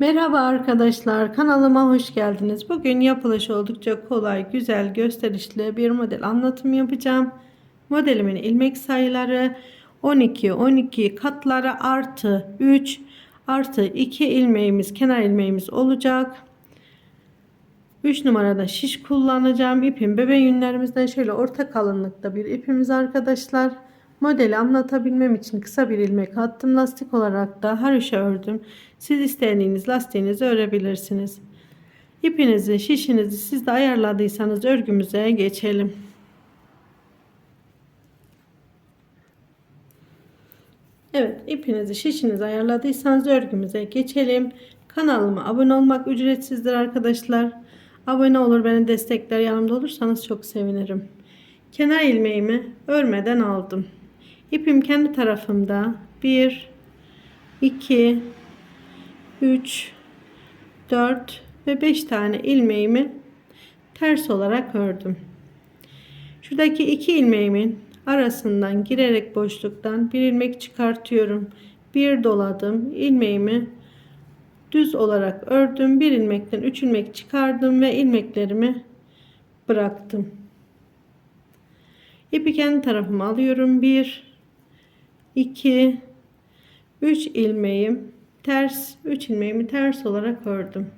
Merhaba arkadaşlar kanalıma hoş geldiniz. Bugün yapılışı oldukça kolay, güzel, gösterişli bir model anlatım yapacağım. Modelimin ilmek sayıları 12, 12 katları artı 3 artı 2 ilmeğimiz, kenar ilmeğimiz olacak. 3 numarada şiş kullanacağım. İpim bebe yünlerimizden şöyle orta kalınlıkta bir ipimiz arkadaşlar. Modeli anlatabilmem için kısa bir ilmek attım. Lastik olarak da haroşa ördüm. Siz istediğiniz lastiğinizi örebilirsiniz. İpinizi, şişinizi siz de ayarladıysanız örgümüze geçelim. Evet ipinizi şişinizi ayarladıysanız örgümüze geçelim. Kanalıma abone olmak ücretsizdir arkadaşlar. Abone olur beni destekler yanımda olursanız çok sevinirim. Kenar ilmeğimi örmeden aldım. İpim kendi tarafımda 1 2 3 4 ve 5 tane ilmeğimi ters olarak ördüm. Şuradaki iki ilmeğimin arasından girerek boşluktan bir ilmek çıkartıyorum. Bir doladım. ilmeğimi düz olarak ördüm. Bir ilmekten üç ilmek çıkardım ve ilmeklerimi bıraktım. İpi kendi tarafıma alıyorum. 1 2 3 ilmeğim ters 3 ilmeğimi ters olarak ördüm.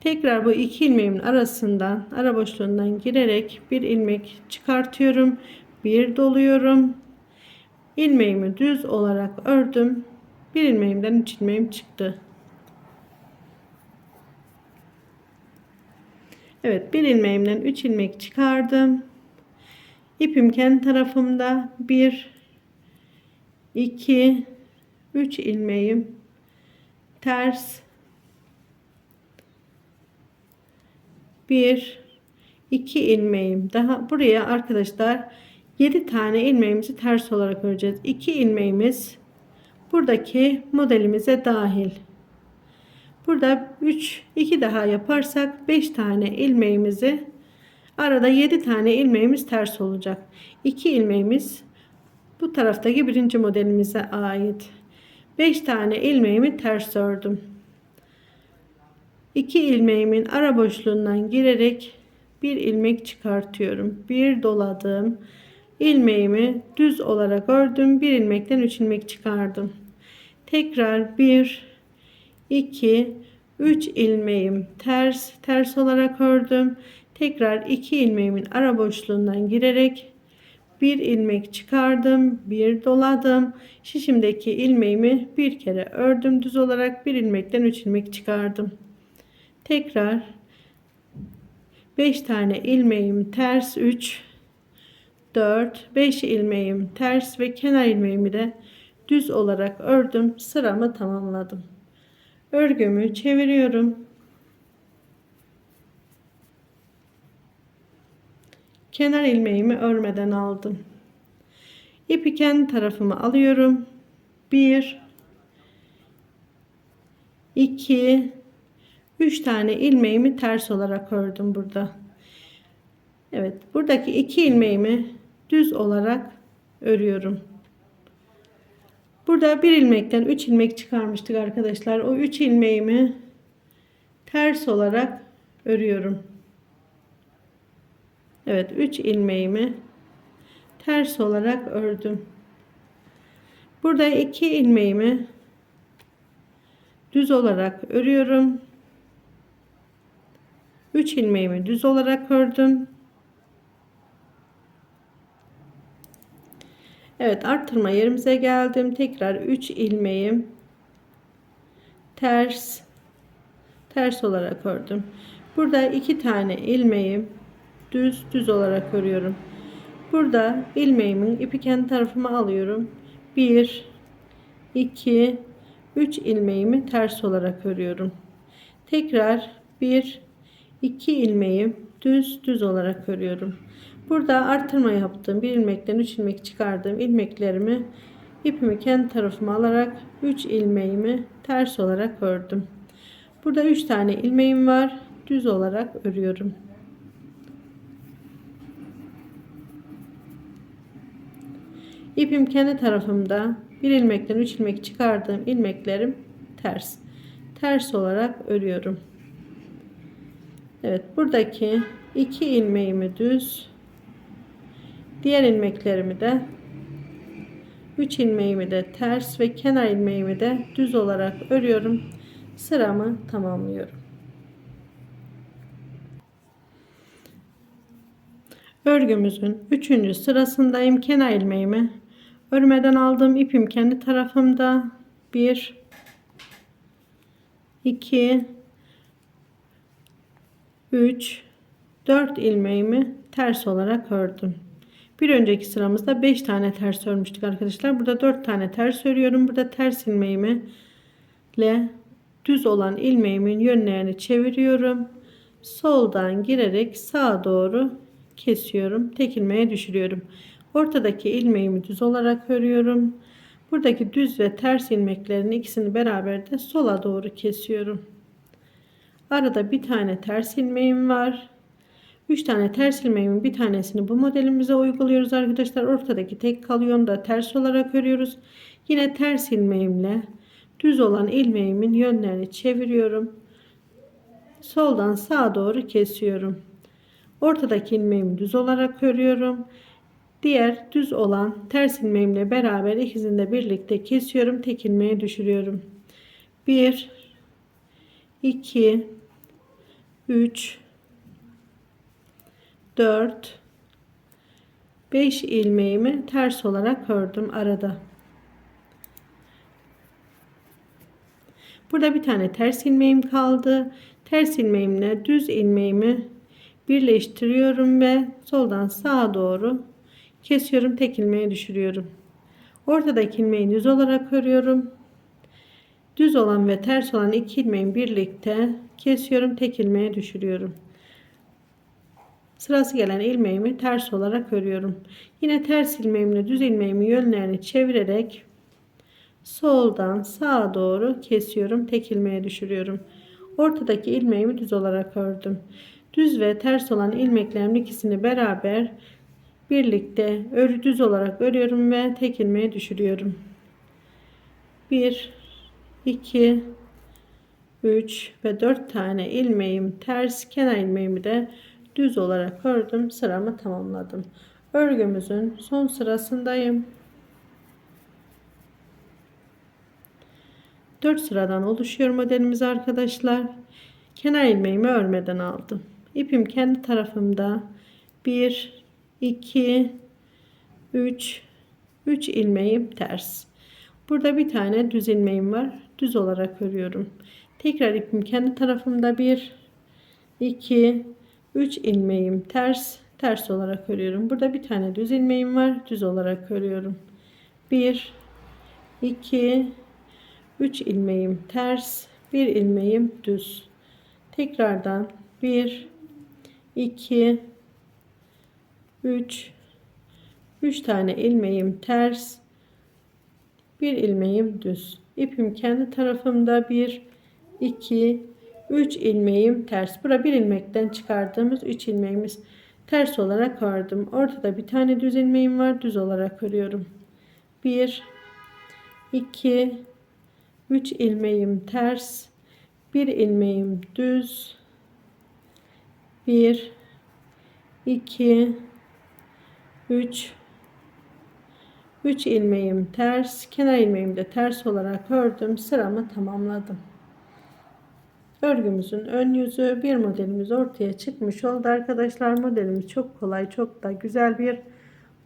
Tekrar bu iki ilmeğimin arasından ara boşluğundan girerek bir ilmek çıkartıyorum. Bir doluyorum. ilmeğimi düz olarak ördüm. Bir ilmeğimden üç ilmeğim çıktı. Evet bir ilmeğimden üç ilmek çıkardım. İpim kendi tarafımda bir 2 3 ilmeğim. Ters. 1 2 ilmeğim. Daha buraya arkadaşlar 7 tane ilmeğimizi ters olarak öreceğiz. 2 ilmeğimiz buradaki modelimize dahil. Burada 3 2 daha yaparsak 5 tane ilmeğimizi arada 7 tane ilmeğimiz ters olacak. 2 ilmeğimiz bu taraftaki birinci modelimize ait. 5 tane ilmeğimi ters ördüm. 2 ilmeğimin ara boşluğundan girerek bir ilmek çıkartıyorum. Bir doladım. İlmeğimi düz olarak ördüm. Bir ilmekten 3 ilmek çıkardım. Tekrar 1 2 3 ilmeğim ters ters olarak ördüm. Tekrar 2 ilmeğimin ara boşluğundan girerek bir ilmek çıkardım bir doladım. Şişimdeki ilmeğimi bir kere ördüm düz olarak bir ilmekten 3 ilmek çıkardım. Tekrar 5 tane ilmeğim ters 3 4 5 ilmeğim ters ve kenar ilmeğimi de düz olarak ördüm. Sıramı tamamladım. Örgümü çeviriyorum kenar ilmeğimi örmeden aldım. İpi kendi tarafıma alıyorum. 1 2 3 tane ilmeğimi ters olarak ördüm burada. Evet, buradaki iki ilmeğimi düz olarak örüyorum. Burada bir ilmekten 3 ilmek çıkarmıştık arkadaşlar. O 3 ilmeğimi ters olarak örüyorum. Evet 3 ilmeğimi ters olarak ördüm. Burada 2 ilmeğimi düz olarak örüyorum. 3 ilmeğimi düz olarak ördüm. Evet arttırma yerimize geldim. Tekrar 3 ilmeğim ters ters olarak ördüm. Burada iki tane ilmeğim düz düz olarak örüyorum. Burada ilmeğimin ipi kendi tarafıma alıyorum. 1 2 3 ilmeğimi ters olarak örüyorum. Tekrar 1 2 ilmeği düz düz olarak örüyorum. Burada artırma yaptığım bir ilmekten 3 ilmek çıkardığım ilmeklerimi ipimi kendi tarafıma alarak 3 ilmeğimi ters olarak ördüm. Burada 3 tane ilmeğim var. Düz olarak örüyorum. İpim kendi tarafımda bir ilmekten 3 ilmek çıkardığım ilmeklerim ters. ters olarak örüyorum. Evet buradaki iki ilmeğimi düz diğer ilmeklerimi de 3 ilmeğimi de ters ve kenar ilmeğimi de düz olarak örüyorum. Sıramı tamamlıyorum. Örgümüzün 3. sırasındayım. Kenar ilmeğimi örmeden aldığım ipim kendi tarafımda 1 2 3 4 ilmeğimi ters olarak ördüm. Bir önceki sıramızda 5 tane ters örmüştük arkadaşlar. Burada 4 tane ters örüyorum. Burada ters ilmeğimi ile düz olan ilmeğimin yönlerini çeviriyorum. Soldan girerek sağa doğru kesiyorum. Tek ilmeğe düşürüyorum. Ortadaki ilmeğimi düz olarak örüyorum. Buradaki düz ve ters ilmeklerin ikisini beraber de sola doğru kesiyorum. Arada bir tane ters ilmeğim var. 3 tane ters ilmeğimin bir tanesini bu modelimize uyguluyoruz arkadaşlar. Ortadaki tek kalyon da ters olarak örüyoruz. Yine ters ilmeğimle düz olan ilmeğimin yönlerini çeviriyorum. Soldan sağa doğru kesiyorum. Ortadaki ilmeğimi düz olarak örüyorum. Diğer düz olan ters ilmeğimle beraber ikisini de birlikte kesiyorum. Tek ilmeğe düşürüyorum. 1 2 3 4 5 ilmeğimi ters olarak ördüm arada. Burada bir tane ters ilmeğim kaldı. Ters ilmeğimle düz ilmeğimi birleştiriyorum ve soldan sağa doğru kesiyorum. Tek ilmeğe düşürüyorum. Ortadaki ilmeği düz olarak örüyorum. Düz olan ve ters olan iki ilmeği birlikte kesiyorum. Tek ilmeğe düşürüyorum. Sırası gelen ilmeğimi ters olarak örüyorum. Yine ters ilmeğimle düz ilmeğimi yönlerini çevirerek soldan sağa doğru kesiyorum. Tek ilmeğe düşürüyorum. Ortadaki ilmeğimi düz olarak ördüm. Düz ve ters olan ilmeklerimin ikisini beraber birlikte örü düz olarak örüyorum ve tek ilmeğe düşürüyorum. 1 2 3 ve 4 tane ilmeğim ters kenar ilmeğimi de düz olarak ördüm. Sıramı tamamladım. Örgümüzün son sırasındayım. 4 sıradan oluşuyor modelimiz arkadaşlar. Kenar ilmeğimi örmeden aldım ipim kendi tarafımda 1 2 3 3 ilmeğim ters burada bir tane düz ilmeğim var düz olarak örüyorum tekrar ipim kendi tarafımda 1 2 3 ilmeğim ters ters olarak örüyorum. Burada bir tane düz ilmeğim var. Düz olarak örüyorum. 1 2 3 ilmeğim ters, 1 ilmeğim düz. Tekrardan 1 2 3 3 tane ilmeğim ters, 1 ilmeğim düz. İpim kendi tarafımda 1 2 3 ilmeğim ters. Bura bir ilmekten çıkardığımız 3 ilmeğimiz ters olarak ördüm. Ortada bir tane düz ilmeğim var. Düz olarak örüyorum. 1 2 3 ilmeğim ters. 1 ilmeğim düz. 1 2 3 3 ilmeğim ters. Kenar ilmeğimi de ters olarak ördüm. Sıramı tamamladım. Örgümüzün ön yüzü bir modelimiz ortaya çıkmış oldu arkadaşlar. Modelimiz çok kolay çok da güzel bir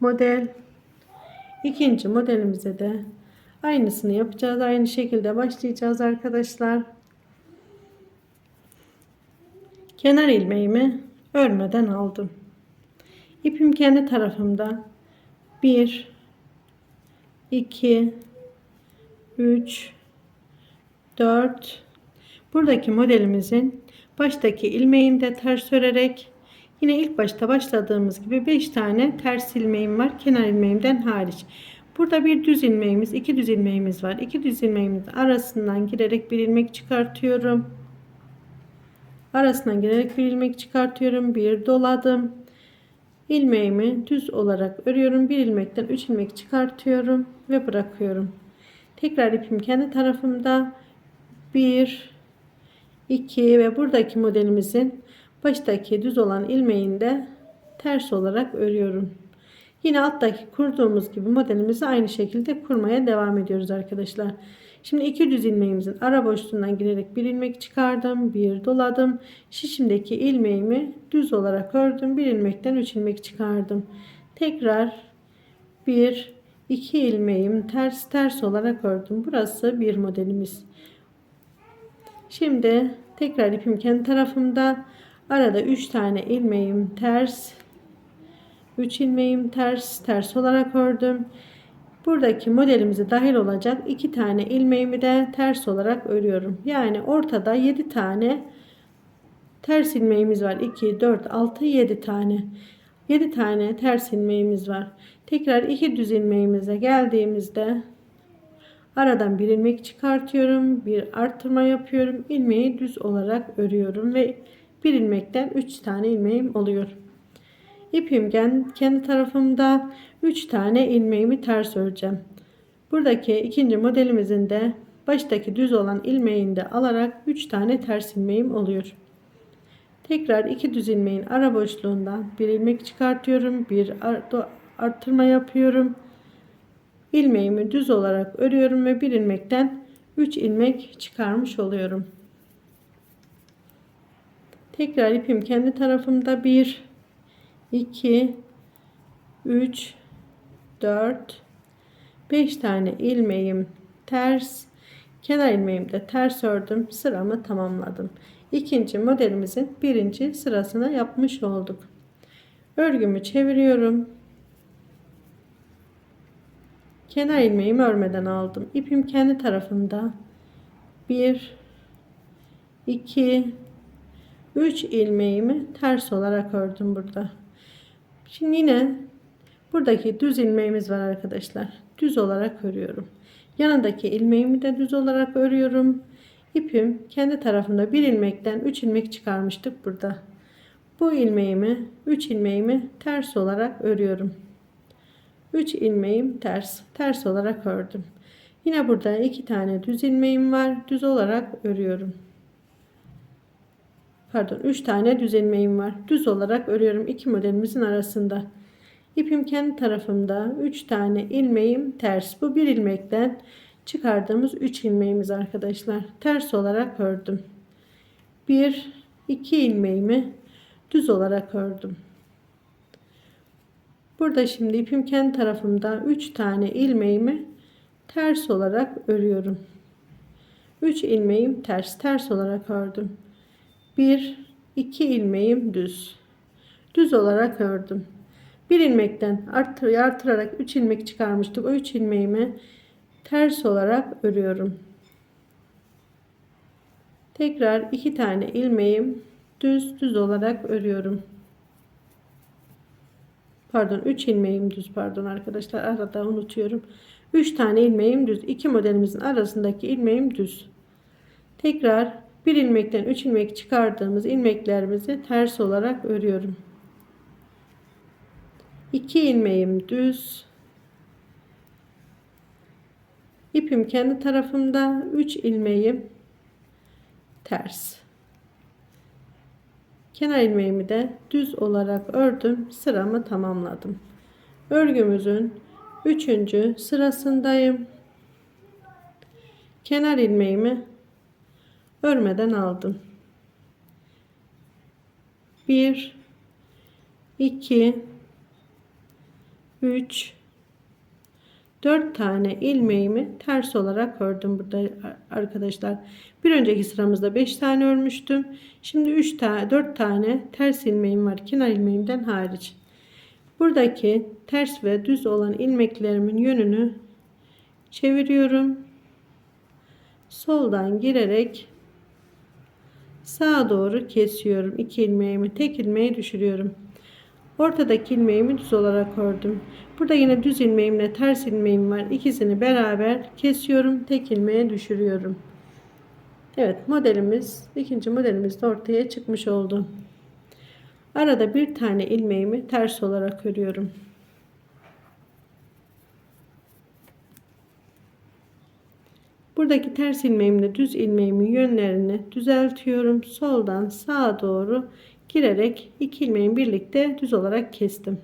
model. İkinci modelimize de aynısını yapacağız. Aynı şekilde başlayacağız arkadaşlar. Kenar ilmeğimi örmeden aldım. İpim kendi tarafımda 1 2 3 4 Buradaki modelimizin baştaki ilmeğinde ters örerek yine ilk başta başladığımız gibi 5 tane ters ilmeğim var kenar ilmeğimden hariç. Burada bir düz ilmeğimiz, iki düz ilmeğimiz var. İki düz ilmeğimiz arasından girerek bir ilmek çıkartıyorum. Arasından girerek bir ilmek çıkartıyorum. Bir doladım. ilmeğimi düz olarak örüyorum. Bir ilmekten 3 ilmek çıkartıyorum ve bırakıyorum. Tekrar ipim kendi tarafımda 1 2 ve buradaki modelimizin baştaki düz olan ilmeğinde ters olarak örüyorum. Yine alttaki kurduğumuz gibi modelimizi aynı şekilde kurmaya devam ediyoruz arkadaşlar. Şimdi iki düz ilmeğimizin ara boşluğundan girerek bir ilmek çıkardım. Bir doladım. Şişimdeki ilmeğimi düz olarak ördüm. Bir ilmekten üç ilmek çıkardım. Tekrar bir iki ilmeğim ters ters olarak ördüm. Burası bir modelimiz. Şimdi tekrar ipim kendi tarafımda. Arada 3 tane ilmeğim ters 3 ilmeğim ters ters olarak ördüm. Buradaki modelimize dahil olacak 2 tane ilmeğimi de ters olarak örüyorum. Yani ortada 7 tane ters ilmeğimiz var. 2, 4, 6, 7 tane. 7 tane ters ilmeğimiz var. Tekrar 2 düz ilmeğimize geldiğimizde aradan bir ilmek çıkartıyorum. Bir arttırma yapıyorum. ilmeği düz olarak örüyorum ve bir ilmekten 3 tane ilmeğim oluyor. İpim kendi tarafımda 3 tane ilmeğimi ters öreceğim. Buradaki ikinci modelimizin de baştaki düz olan ilmeğini de alarak 3 tane ters ilmeğim oluyor. Tekrar iki düz ilmeğin ara boşluğundan bir ilmek çıkartıyorum. Bir arttırma yapıyorum. İlmeğimi düz olarak örüyorum ve bir ilmekten 3 ilmek çıkarmış oluyorum. Tekrar ipim kendi tarafımda 1 2 3 4 5 tane ilmeğim ters kenar ilmeğimi de ters ördüm. Sıramı tamamladım. İkinci modelimizin birinci sırasına yapmış olduk. Örgümü çeviriyorum. Kenar ilmeğimi örmeden aldım. İpim kendi tarafımda. 1 2 3 ilmeğimi ters olarak ördüm burada Şimdi yine buradaki düz ilmeğimiz var arkadaşlar. Düz olarak örüyorum. Yanındaki ilmeğimi de düz olarak örüyorum. İpim kendi tarafında bir ilmekten 3 ilmek çıkarmıştık burada. Bu ilmeğimi 3 ilmeğimi ters olarak örüyorum. 3 ilmeğim ters. Ters olarak ördüm. Yine burada iki tane düz ilmeğim var. Düz olarak örüyorum pardon 3 tane düz ilmeğim var. Düz olarak örüyorum iki modelimizin arasında. İpim kendi tarafımda 3 tane ilmeğim ters. Bu bir ilmekten çıkardığımız 3 ilmeğimiz arkadaşlar. Ters olarak ördüm. 1 2 ilmeğimi düz olarak ördüm. Burada şimdi ipim kendi tarafımda 3 tane ilmeğimi ters olarak örüyorum. 3 ilmeğim ters ters olarak ördüm. 1 2 ilmeğim düz. Düz olarak ördüm. Bir ilmekten artır, artırarak 3 ilmek çıkarmıştık. O 3 ilmeğimi ters olarak örüyorum. Tekrar 2 tane ilmeğim düz düz olarak örüyorum. Pardon 3 ilmeğim düz pardon arkadaşlar arada unutuyorum. 3 tane ilmeğim düz. 2 modelimizin arasındaki ilmeğim düz. Tekrar bir ilmekten 3 ilmek çıkardığımız ilmeklerimizi ters olarak örüyorum. 2 ilmeğim düz. İpim kendi tarafımda 3 ilmeğim ters. Kenar ilmeğimi de düz olarak ördüm. Sıramı tamamladım. Örgümüzün 3. sırasındayım. Kenar ilmeğimi örmeden aldım. 1 2 3 4 tane ilmeğimi ters olarak ördüm burada arkadaşlar. Bir önceki sıramızda 5 tane örmüştüm. Şimdi 3 tane 4 tane ters ilmeğim var kenar ilmeğimden hariç. Buradaki ters ve düz olan ilmeklerimin yönünü çeviriyorum. Soldan girerek sağa doğru kesiyorum. İki ilmeğimi tek ilmeği düşürüyorum. Ortadaki ilmeğimi düz olarak ördüm. Burada yine düz ilmeğimle ters ilmeğim var. İkisini beraber kesiyorum. Tek ilmeğe düşürüyorum. Evet modelimiz ikinci modelimiz de ortaya çıkmış oldu. Arada bir tane ilmeğimi ters olarak örüyorum. Buradaki ters ilmeğimle düz ilmeğimin yönlerini düzeltiyorum. Soldan sağa doğru girerek iki ilmeğin birlikte düz olarak kestim.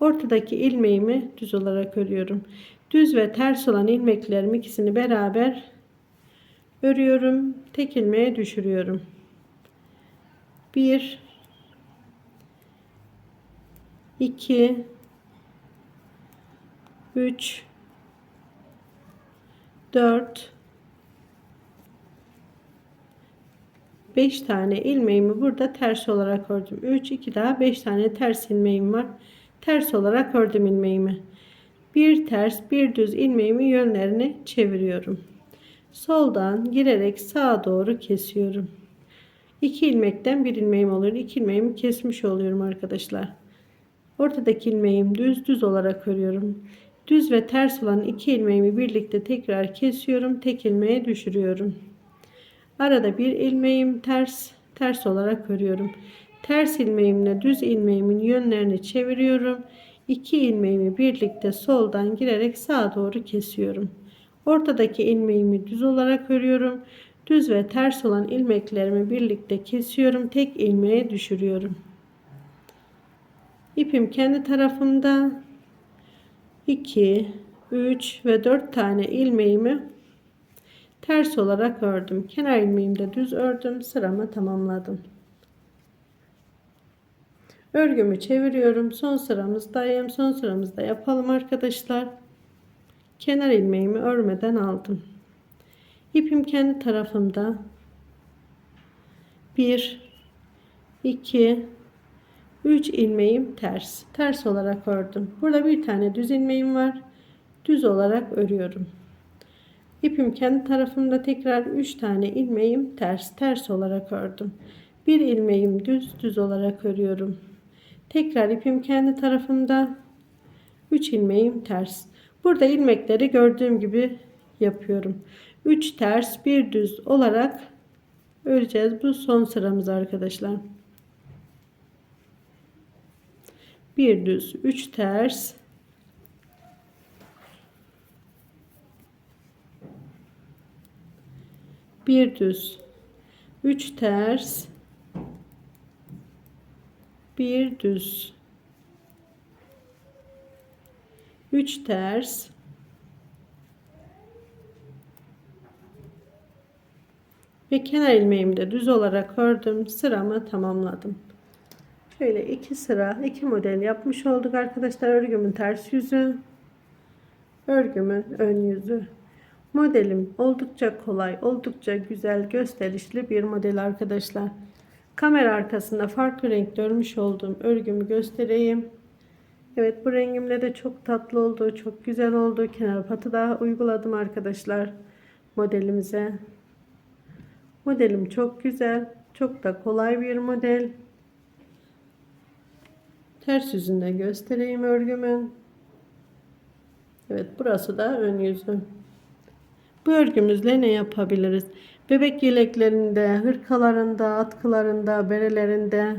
Ortadaki ilmeğimi düz olarak örüyorum. Düz ve ters olan ilmeklerim ikisini beraber örüyorum. Tek ilmeğe düşürüyorum. 1 2 3 4 5 tane ilmeğimi burada ters olarak ördüm. 3 2 daha 5 tane ters ilmeğim var. Ters olarak ördüm ilmeğimi. Bir ters bir düz ilmeğimi yönlerini çeviriyorum. Soldan girerek sağa doğru kesiyorum. 2 ilmekten bir ilmeğim oluyor. 2 ilmeğimi kesmiş oluyorum arkadaşlar. Ortadaki ilmeğim düz düz olarak örüyorum. Düz ve ters olan iki ilmeğimi birlikte tekrar kesiyorum. Tek ilmeğe düşürüyorum. Arada bir ilmeğim ters ters olarak örüyorum. Ters ilmeğimle düz ilmeğimin yönlerini çeviriyorum. İki ilmeğimi birlikte soldan girerek sağa doğru kesiyorum. Ortadaki ilmeğimi düz olarak örüyorum. Düz ve ters olan ilmeklerimi birlikte kesiyorum. Tek ilmeğe düşürüyorum. İpim kendi tarafımda 2, 3 ve 4 tane ilmeğimi ters olarak ördüm. Kenar ilmeğimi de düz ördüm. Sıramı tamamladım. Örgümü çeviriyorum. Son sıramızdayım. Son sıramızda yapalım arkadaşlar. Kenar ilmeğimi örmeden aldım. İpim kendi tarafımda. 1 2 3 ilmeğim ters. Ters olarak ördüm. Burada bir tane düz ilmeğim var. Düz olarak örüyorum. İpim kendi tarafımda tekrar 3 tane ilmeğim ters. Ters olarak ördüm. Bir ilmeğim düz düz olarak örüyorum. Tekrar ipim kendi tarafımda 3 ilmeğim ters. Burada ilmekleri gördüğüm gibi yapıyorum. 3 ters, bir düz olarak öreceğiz. Bu son sıramız arkadaşlar. Bir düz 3 ters. Bir düz 3 ters. Bir düz 3 ters. Ve kenar ilmeğimi de düz olarak ördüm. Sıramı tamamladım Şöyle iki sıra iki model yapmış olduk arkadaşlar. Örgümün ters yüzü, örgümün ön yüzü. Modelim oldukça kolay, oldukça güzel, gösterişli bir model arkadaşlar. Kamera arkasında farklı renk örmüş olduğum örgümü göstereyim. Evet bu rengimle de çok tatlı oldu, çok güzel oldu. Kenar patı da uyguladım arkadaşlar modelimize. Modelim çok güzel, çok da kolay bir model. Ters yüzünden göstereyim örgümün. Evet burası da ön yüzü. Bu örgümüzle ne yapabiliriz? Bebek yeleklerinde, hırkalarında, atkılarında, berelerinde,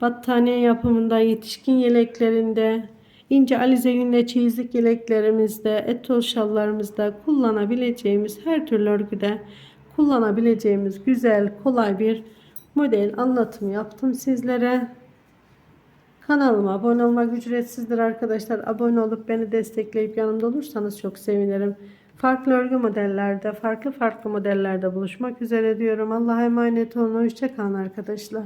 battaniye yapımında, yetişkin yeleklerinde, ince alize yünle çeyizlik yeleklerimizde, etol şallarımızda kullanabileceğimiz her türlü örgüde kullanabileceğimiz güzel, kolay bir model anlatımı yaptım sizlere. Kanalıma abone olmak ücretsizdir arkadaşlar. Abone olup beni destekleyip yanımda olursanız çok sevinirim. Farklı örgü modellerde, farklı farklı modellerde buluşmak üzere diyorum. Allah'a emanet olun. Hoşçakalın arkadaşlar.